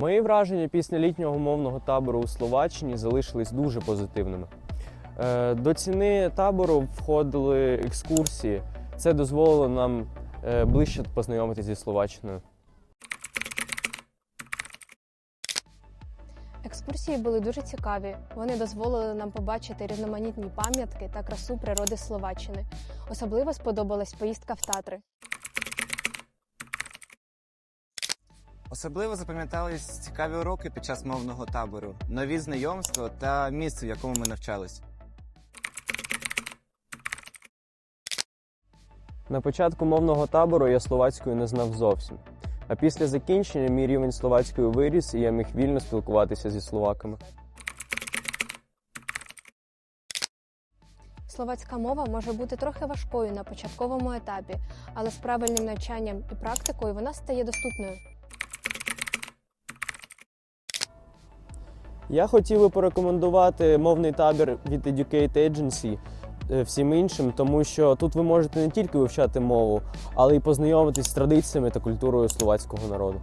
Мої враження після літнього мовного табору у Словаччині залишились дуже позитивними. Е, До ціни табору входили екскурсії. Це дозволило нам е, ближче познайомитися зі Словаччиною. Екскурсії були дуже цікаві. Вони дозволили нам побачити різноманітні пам'ятки та красу природи Словаччини. Особливо сподобалась поїздка в Татри. Особливо запам'ятались цікаві уроки під час мовного табору, нові знайомства та місце, в якому ми навчались. На початку мовного табору я словацькою не знав зовсім. А після закінчення мій рівень словацької виріс, і я міг вільно спілкуватися зі словаками. Словацька мова може бути трохи важкою на початковому етапі, але з правильним навчанням і практикою вона стає доступною. Я хотів би порекомендувати мовний табір від Educate Agency е, всім іншим, тому що тут ви можете не тільки вивчати мову, але й познайомитись з традиціями та культурою словацького народу.